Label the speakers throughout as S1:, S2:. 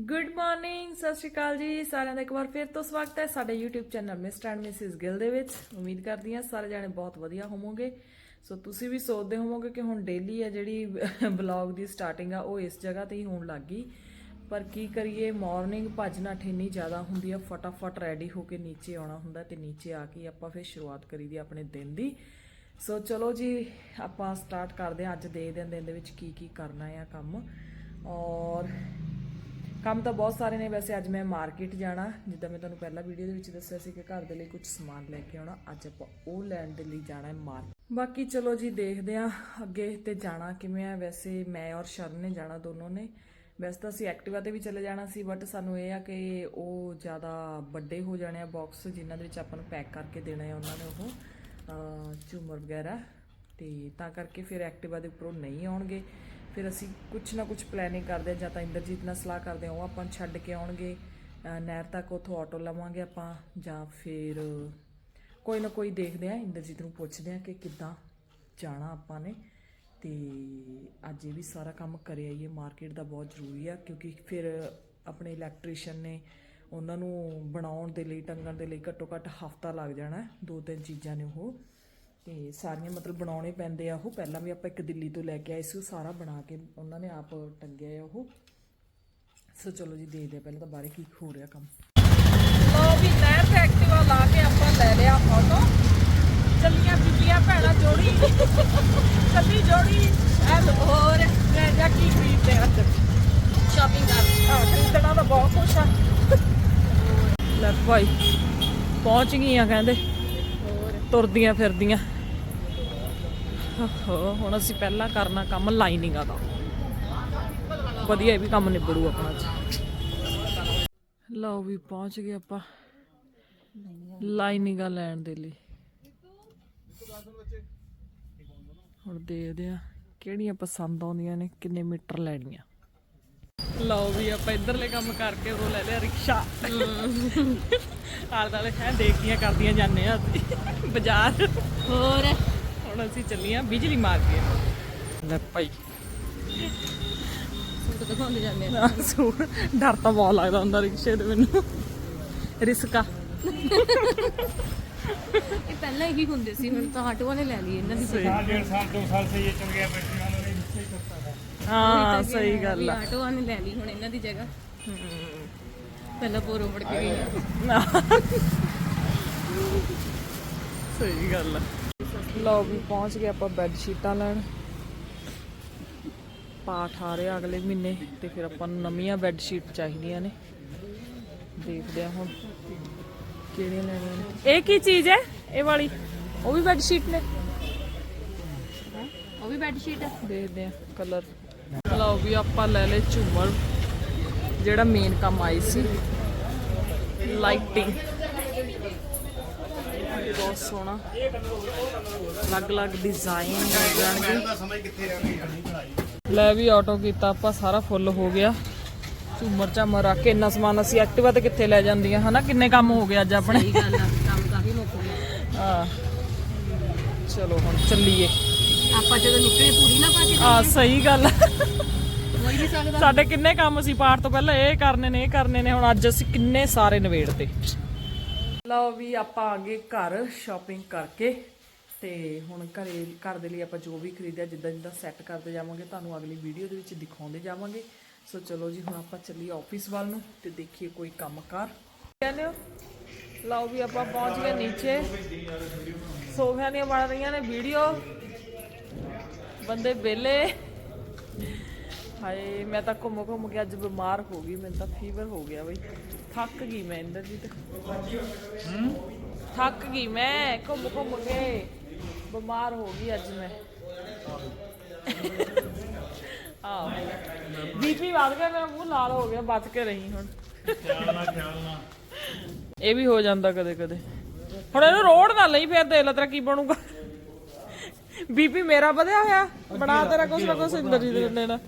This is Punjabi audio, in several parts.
S1: ਗੁੱਡ ਮਾਰਨਿੰਗ ਸਤਿ ਸ਼੍ਰੀ ਅਕਾਲ ਜੀ। ਸਾਰਿਆਂ ਦਾ ਇੱਕ ਵਾਰ ਫਿਰ ਤੋਂ ਸਵਾਗਤ ਹੈ ਸਾਡੇ YouTube channel mister and Mrs Gill ਦੇ ਵਿੱਚ। ਉਮੀਦ ਕਰਦੀ ਹਾਂ ਸਾਰੇ ਜਾਣੇ ਬਹੁਤ ਵਧੀਆ ਹੋਵੋਗੇ। ਸੋ ਤੁਸੀਂ ਵੀ ਸੋਚਦੇ ਹੋਵੋਗੇ ਕਿ ਹੁਣ ਡੇਲੀ ਆ ਜਿਹੜੀ ਬਲੌਗ ਦੀ ਸਟਾਰਟਿੰਗ ਆ, ਉਹ ਇਸ ਜਗ੍ਹਾ ਤੇ ਹੀ ਹੋਣ ਲੱਗ ਗਈ। ਪਰ ਕੀ ਕਰੀਏ ਮਾਰਨਿੰਗ ਭੱਜ ਨੱਠ ਇੰਨੀ ਜ਼ਿਆਦਾ ਹੁੰਦੀ ਆ, ਫਟਾਫਟ ਰੈਡੀ ਹੋ ਕੇ ਨੀਚੇ ਆਉਣਾ ਹੁੰਦਾ ਤੇ ਨੀਚੇ ਆ ਕੇ ਆਪਾਂ ਫਿਰ ਸ਼ੁਰੂਆਤ ਕਰੀਦੀ ਆ ਆਪਣੇ ਦਿਨ ਦੀ। ਸੋ ਚਲੋ ਜੀ, ਆਪਾਂ ਸਟਾਰਟ ਕਰਦੇ ਹਾਂ। ਅੱਜ ਦੇ ਹਾਂ ਦਿਨ ਦੇ ਵਿੱਚ ਕੀ ਕੀ ਕਰਨਾ ਆ ਕੰਮ। ਔਰ ਕੰਮ ਤਾਂ ਬਹੁਤ ਸਾਰੇ ਨੇ, ਵੈਸੇ ਅੱਜ ਮੈਂ ਮਾਰਕੀਟ ਜਾਣਾ। ਜਿੱਦਾਂ ਮੈਂ ਤੁਹਾਨੂੰ ਪਹਿਲਾਂ ਵੀਡੀਓ ਦੇ ਵਿੱਚ ਦੱਸਿਆ ਸੀ ਕਿ ਘਰ ਦੇ ਲਈ ਕੁਝ ਸਮਾਨ ਲੈ ਕੇ ਆਉਣਾ। ਅੱਜ ਆਪਾਂ ਉਹ ਲੈਣ ਦੇ ਲਈ ਜਾਣਾ ਹੈ ਮਾਰਕੀਟ ਬਾਕੀ ਚਲੋ ਜੀ, ਦੇਖਦੇ ਹਾਂ ਅੱਗੇ ਤੇ ਜਾਣਾ ਕਿਵੇਂ ਹੈ। ਵੈਸੇ ਮੈਂ ਔਰ ਸ਼ਰਨ ਨੇ ਜਾਣਾ ਦੋਨੋਂ ਨੇ। ਵੈਸੇ ਤਾਂ ਅਸੀਂ ਐਕਟਿਵਾ ਤੇ ਵੀ ਚਲੇ ਜਾਣਾ ਸੀ ਬਟ ਸਾਨੂੰ ਇਹ ਆ ਕਿ ਉਹ ਜ਼ਿਆਦਾ ਵੱਡੇ ਹੋ ਜਾਣੇ ਆ ਬਾਕਸ ਜਿਨ੍ਹਾਂ ਦੇ ਵਿੱਚ ਆਪਾਂ ਨੂੰ ਪੈਕ ਕਰਕੇ ਦੇਣਾ ਹੈ ਉਹਨਾਂ ਨੇ ਉਹ ਝੂਮਰ ਵਗੈਰਾ। ਤੇ ਤਾਂ ਕਰਕੇ ਫਿਰ ਐਕਟਿਵਾ ਦੇ ਉੱਪਰੋਂ ਨਹੀਂ ਆਉਣਗੇ। ਫਿਰ ਅਸੀਂ ਕੁਝ ਨਾ ਕੁਝ ਪਲੈਨਿੰਗ ਕਰਦੇ ਹਾਂ, ਜਾਂ ਤਾਂ ਇੰਦਰਜੀਤ ਨਾਲ ਸਲਾਹ ਕਰਦੇ ਹਾਂ, ਉਹ ਆਪਾਂ ਛੱਡ ਕੇ ਆਉਣਗੇ। ਨਹਿਰ ਤੱਕ ਉੱਥੋਂ ਆਟੋ ਲਵਾਂਗੇ ਆਪਾਂ, ਜਾਂ ਫਿਰ ਕੋਈ ਨਾ ਕੋਈ ਦੇਖਦੇ ਹਾਂ, ਇੰਦਰਜੀਤ ਨੂੰ ਪੁੱਛਦੇ ਹਾਂ ਕਿ ਕਿੱਦਾਂ ਜਾਣਾ ਆਪਾਂ ਨੇ। ਤੇ ਅੱਜ ਇਹ ਵੀ ਸਾਰਾ ਕੰਮ ਕਰਿਆ ਆਈਏ ਮਾਰਕੀਟ ਦਾ ਬਹੁਤ ਜ਼ਰੂਰੀ ਆ, ਕਿਉਂਕਿ ਫਿਰ ਆਪਣੇ ਇਲੈਕਟ੍ਰੀਸ਼ੀਅਨ ਨੇ ਉਹਨਾਂ ਨੂੰ ਬਣਾਉਣ ਦੇ ਲਈ, ਟੰਗਣ ਦੇ ਲਈ ਘੱਟੋ ਘੱਟ ਹਫਤਾ ਲੱਗ ਜਾਣਾ, ਦੋ ਤਿੰਨ ਚੀਜ਼ਾਂ ਨੇ ਉਹ। ਤੇ ਸਾਰੀਆਂ ਮਤਲਬ ਬਣਾਉਣੇ ਪੈਂਦੇ ਆ ਉਹ। ਪਹਿਲਾਂ ਵੀ ਆਪਾਂ ਇੱਕ ਦਿੱਲੀ ਤੋਂ ਲੈ ਕੇ ਆਏ ਸੀ ਉਹ ਸਾਰਾ ਬਣਾ ਕੇ ਉਹਨਾਂ ਨੇ ਆਪ ਟੰਗਿਆ ਆ ਉਹ। ਸੋ ਚਲੋ ਜੀ ਦੇਖਦੇ ਆ ਪਹਿਲਾਂ ਤਾਂ ਬਾਰੇ ਕੀ ਹੋ ਰਿਹਾ ਕੰਮ। ਲੋ ਵੀ ਨਹਿਰ ਤੇ ਐਕਟਿਵਾ ਲਾ ਕੇ ਆਪਾਂ ਲੈ ਲਿਆ ਫੋਟੋ ਚੱਲੀਆਂ ਬੀਬੀਆਂ ਭੈਣਾਂ ਜੋੜੀ। ਕੱਲੀ ਜੋੜੀ। ਐ ਹੋਰ ਮੈਂ ਜਾ ਕੀ ਖਰੀਦਦੇ ਅੱਜ ਸ਼ਾਪਿੰਗ ਕਰ। ਆ ਖਰੀਦਣਾ ਤਾਂ ਬਹੁਤ ਕੁਛ ਆ। ਲੈ ਭਾਈ ਪਹੁੰਚ ਗਈਆਂ ਕਹਿੰਦੇ। ਤੁਰਦੀਆਂ ਫਿਰਦੀਆਂ। ਹੋ ਹੁਣ ਅਸੀਂ ਪਹਿਲਾਂ ਕਰਨਾ ਕੰਮ ਲਾਈਨਿੰਗਾਂ ਦਾ ਵਧੀਆ ਇਹ ਵੀ ਕੰਮ ਨਿਬੜੂ ਆਪਣਾ ਅੱਜ। ਲਓ ਵੀ ਪਹੁੰਚ ਗਏ ਆਪਾਂ ਲਾਈਨਿੰਗਾਂ ਲੈਣ ਦੇ ਲਈ। ਹੁਣ ਦੇਖਦੇ ਆ ਕਿਹੜੀਆਂ ਪਸੰਦ ਆਉਂਦੀਆਂ ਨੇ ਕਿੰਨੇ ਮੀਟਰ ਲੈਣੀਆਂ। ਲਓ ਵੀ ਆਪਾਂ ਇਧਰਲੇ ਕੰਮ ਕਰਕੇ ਉਹ ਲੈ ਲਿਆ ਰਿਕਸ਼ਾ। ਆਲੇ ਦਾਲੇ ਹੈ ਦੇਖਦੀਆਂ ਕਰਦੀਆਂ ਜਾਂਦੇ ਆ ਅਸੀਂ। ਬਾਜ਼ਾਰ।
S2: ਹੋਰ?
S1: ਹੁਣ ਅਸੀਂ ਚੱਲੀਆਂ ਬਿਜਲੀ ਮਾਰਕੀਟ। ਲੈ ਭਾਈ। ਡਰ ਤਾਂ ਬਹੁਤ ਲੱਗਦਾ ਹੁੰਦਾ ਰਿਕਸ਼ੇ ਦੇ ਮੈਨੂੰ। ਰਿਸਕਾ।
S2: ਇਹ ਪਹਿਲਾਂ ਇਹੀ ਹੁੰਦੇ ਸੀ ਹੁਣ ਤਾਂ ਆਟੋ ਵਾਲੇ ਲੈ ਲਈ ਇਹਨਾਂ ਦੀ
S3: ਸਹੀ। ਸਾਲ ਡੇਢ ਸਾਲ 2 ਸਾਲ ਸੇ ਇਹ ਚੰਗਿਆ ਬੈਠੀਆਂ ਨੇ ਰਿਕਸ਼ੇ ਹੀ ਕਰਤਾ
S1: ਹਾਂ ਸਹੀ ਗੱਲ ਆ।
S2: ਆਟੋ ਵਾਲੇ ਲੈ ਲਈ ਹੁਣ ਇਹਨਾਂ ਦੀ ਜਗ੍ਹਾ। ਪਹਿਲਾਂ ਬੋਰੋ ਫੜ ਕੇ ਗਈ।
S1: ਸਹੀ ਗੱਲ ਆ। ਲਓ ਵੀ ਪਹੁੰਚ ਗਏ ਆਪਾਂ ਬੈੱਡ ਸ਼ੀਟਾਂ ਲੈਣ। ਪਾਠ ਆ ਰਿਹਾ ਅਗਲੇ ਮਹੀਨੇ ਤੇ ਫਿਰ ਆਪਾਂ ਨੂੰ ਨਵੀਆਂ ਬੈੱਡ ਸ਼ੀਟ ਚਾਹੀਦੀਆਂ ਨੇ। ਦੇਖਦੇ ਆ ਹੁਣ ਕਿਹੜੀਆਂ ਲੈਣੀਆਂ ਨੇ। ਇਹ ਕੀ ਚੀਜ਼ ਹੈ? ਇਹ ਵਾਲੀ। ਉਹ ਵੀ ਬੈੱਡ ਸ਼ੀਟ ਨੇ।
S2: ਉਹ ਵੀ ਬੈੱਡ ਸ਼ੀਟ
S1: ਦੇਖਦੇ ਆ ਕਲਰ ਲਓ ਵੀ ਆਪਾਂ ਲੈ ਲੈ ਝੂਮਰ ਜਿਹੜਾ ਮੇਨ ਕੰਮ ਆਈ ਸੀ। ਲਾਈਟਿੰਗ ਬਹੁਤ ਸੋਹਣਾ। ਅਲੱਗ-ਅਲੱਗ ਡਿਜ਼ਾਈਨ ਹੋ ਜਾਣਗੇ। ਲੈ ਵੀ ਆਟੋ ਕੀਤਾ ਆਪਾਂ ਸਾਰਾ ਫੁੱਲ ਹੋ ਗਿਆ। ਝੂਮਰ ਝਾਮਰ ਰੱਖ ਕੇ ਇੰਨਾ ਸਮਾਨ ਅਸੀਂ ਐਕਟਿਵਾ ਤੇ ਕਿੱਥੇ ਲੈ ਜਾਂਦੀਆਂ? ਹਨਾ ਕਿੰਨੇ ਕੰਮ ਹੋ ਗਏ ਅੱਜ ਆਪਣੇ?
S2: ਸਹੀ ਗੱਲ ਆ ਕੰਮ ਕਾਫੀ ਮੁੱਕ ਗਿਆ।
S1: ਆ ਚਲੋ ਹੁਣ ਚੱਲੀਏ।
S2: ਆਪਾਂ ਜਦੋਂ ਨਿਕਲੇ ਪੂਰੀ ਨਾ ਪਾ ਕੇ
S1: ਆ ਸਹੀ ਗੱਲ
S2: ਨਹੀਂ ਸਕਦਾ।
S1: ਸਾਡੇ ਕਿੰਨੇ ਕੰਮ ਸੀ ਪਾਠ ਤੋਂ ਪਹਿਲਾਂ ਇਹ ਕਰਨੇ ਨੇ ਇਹ ਕਰਨੇ ਨੇ ਹੁਣ ਅੱਜ ਅਸੀਂ ਕਿੰਨੇ ਸਾਰੇ ਨਵੇੜ ਤੇ ਲਓ ਵੀ ਆਪਾਂ ਆ ਗਏ ਘਰ ਸ਼ਾਪਿੰਗ ਕਰਕੇ ਤੇ ਹੁਣ ਘਰੇ, ਘਰ ਦੇ ਲਈ ਆਪਾਂ ਜੋ ਵੀ ਖਰੀਦਿਆ, ਜਿੱਦਾਂ ਜਿੱਦਾਂ ਸੈੱਟ ਕਰਦੇ ਜਾਵਾਂਗੇ, ਤੁਹਾਨੂੰ ਅਗਲੀ ਵੀਡੀਓ ਦੇ ਵਿੱਚ ਦਿਖਾਉਂਦੇ ਜਾਵਾਂਗੇ। ਸੋ ਚਲੋ ਜੀ, ਹੁਣ ਆਪਾਂ ਚੱਲੀਏ ਆਫਿਸ ਵੱਲ ਨੂੰ ਤੇ ਦੇਖੀਏ ਕੋਈ ਕੰਮਕਾਰ। ਕਹਿੰਦੇ ਹੋ? ਲਓ ਵੀ ਆਪਾਂ ਪਹੁੰਚ ਗਏ ਨੀਚੇ। ਸੋਫਿਆਂ ਦੀਆਂ ਬਣ ਰਹੀਆਂ ਨੇ ਵੀਡੀਓ ਬੰਦੇ ਵਿਹਲੇ। ਹਾਏ ਮੈਂ ਤਾਂ ਘੁੰਮ ਘੁੰਮ ਕੇ ਅੱਜ ਬਿਮਾਰ ਹੋ ਗਈ ਮੈਨੂੰ ਤਾਂ ਫੀਵਰ ਹੋ ਗਿਆ ਬਈ। ਥੱਕ ਗਈ ਮੈਂ ਇੰਦਰ ਜੀ ਤੇ ਥੱਕ ਗਈ ਮੈਂ ਘੁੰਮ ਘੁੰਮ ਕੇ। ਬਿਮਾਰ ਹੋ ਗਈ ਅੱਜ ਮੈਂ। ਆਹ। ਬੀਪੀ ਵਧ ਗਿਆ ਮੇਰਾ ਮੂੰਹ ਲਾਲ ਹੋ ਗਿਆ ਬਚ ਕੇ ਰਹੀ ਹੁਣ। ਇਹ ਵੀ ਹੋ ਜਾਂਦਾ ਕਦੇ ਕਦੇ। ਹੁਣ ਇਹਨੂੰ ਰੋੜ ਨਾ ਲਈ ਫਿਰ ਦੇਖ ਲੈ ਤੇਰਾ ਕੀ ਬਣੂਗਾ। ਬੀਪੀ ਮੇਰਾ ਵਧਿਆ ਹੋਇਆ ਬਣਾ ਤੇਰਾ ਕੁਛ ਨਾ ਕੁਛ ਇੰਦਰ ਜੀ ਦੇ ਲੈਣਾ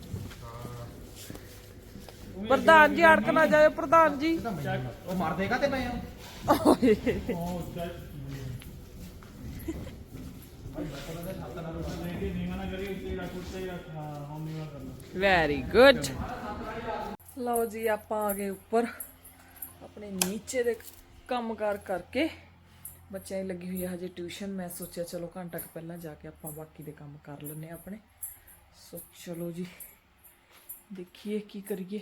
S1: ਪ੍ਰਧਾਨ ਜੀ ਅੜਕ ਨਾ ਜਾਇਓ ਪ੍ਰਧਾਨ ਜੀ।
S4: ਉਹ ਮਰ ਦੇਗਾ ਤੇ ਪਏ
S1: ਵੈਰੀ ਗੁੱਡ ਲਓ ਜੀ ਆਪਾਂ ਆ ਗਏ ਉੱਪਰ। ਆਪਣੇ ਨੀਚੇ ਦੇ ਕੰਮ ਕੰਮਕਾਰ ਕਰਕੇ। ਬੱਚਿਆਂ ਦੀ ਲੱਗੀ ਹੋਈ ਹੈ ਹਜੇ ਟਿਊਸ਼ਨ ਮੈਂ ਸੋਚਿਆ ਚਲੋ ਘੰਟਾ ਕੁ ਪਹਿਲਾਂ ਜਾ ਕੇ ਆਪਾਂ ਬਾਕੀ ਦੇ ਕੰਮ ਕਰ ਲੈਨੇ ਆਪਣੇ। ਸੋ ਚਲੋ ਜੀ ਦੇਖੀਏ ਕੀ ਕਰੀਏ।